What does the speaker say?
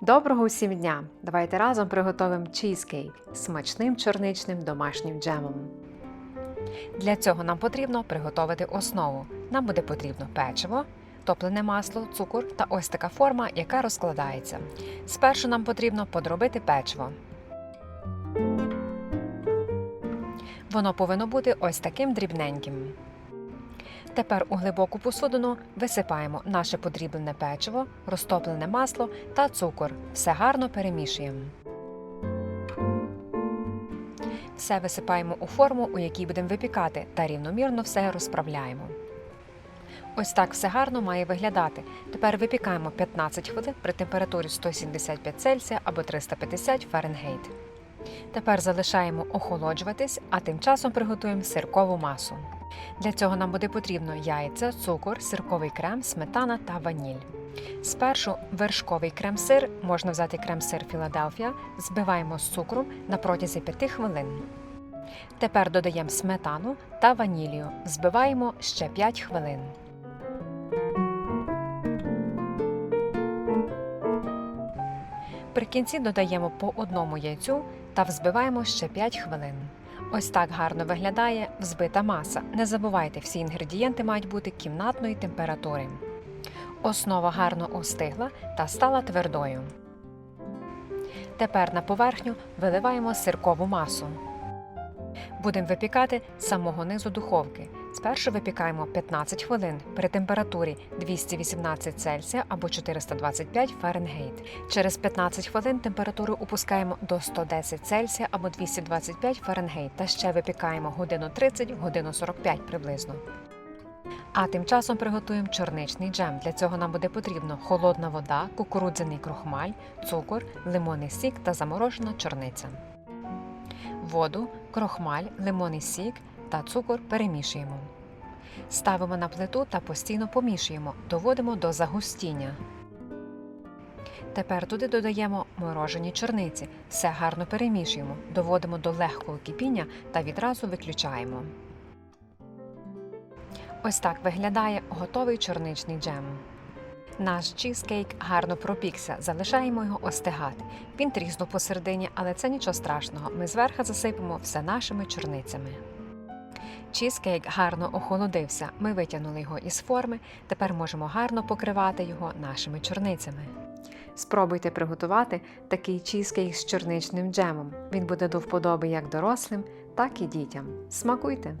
Доброго усім дня! Давайте разом приготуємо чізкейк смачним чорничним домашнім джемом. Для цього нам потрібно приготувати основу. Нам буде потрібно печиво, топлене масло, цукор та ось така форма, яка розкладається. Спершу нам потрібно подробити печиво. Воно повинно бути ось таким дрібненьким. Тепер у глибоку посудину висипаємо наше подріблене печиво, розтоплене масло та цукор. Все гарно перемішуємо. Все висипаємо у форму, у якій будемо випікати, та рівномірно все розправляємо. Ось так все гарно має виглядати. Тепер випікаємо 15 хвилин при температурі 175 Цельсія або 350 Фаренгейт. Тепер залишаємо охолоджуватись, а тим часом приготуємо сиркову масу. Для цього нам буде потрібно яйця, цукор, сирковий крем, сметана та ваніль. Спершу вершковий крем-сир, можна взяти крем-сир Філадельфія, збиваємо з цукром на протязі 5 хвилин. Тепер додаємо сметану та ванілію, збиваємо ще 5 хвилин. При кінці додаємо по одному яйцю та взбиваємо ще 5 хвилин. Ось так гарно виглядає взбита маса. Не забувайте, всі інгредієнти мають бути кімнатної температури. Основа гарно остигла та стала твердою. Тепер на поверхню виливаємо сиркову масу. Будемо випікати з самого низу духовки. Спершу випікаємо 15 хвилин при температурі 218 Цельсія або 425 Фаренгейт. Через 15 хвилин температуру опускаємо до 110 Цельсія або 225 Фаренгейт та ще випікаємо годину 30, годину 45 приблизно. А тим часом приготуємо чорничний джем. Для цього нам буде потрібно холодна вода, кукурудзяний крохмаль, цукор, лимонний сік та заморожена чорниця. Воду, крохмаль, лимонний сік та цукор перемішуємо. Ставимо на плиту та постійно помішуємо, доводимо до загустіння. Тепер туди додаємо морожені чорниці. Все гарно перемішуємо, доводимо до легкого кипіння та відразу виключаємо. Ось так виглядає готовий чорничний джем. Наш чізкейк гарно пропікся, залишаємо його остигати. Він тріснув посередині, але це нічого страшного. Ми зверху засипемо все нашими чорницями. Чізкейк гарно охолодився. Ми витягнули його із форми. Тепер можемо гарно покривати його нашими чорницями. Спробуйте приготувати такий чізкейк з чорничним джемом. Він буде до вподоби як дорослим, так і дітям. Смакуйте!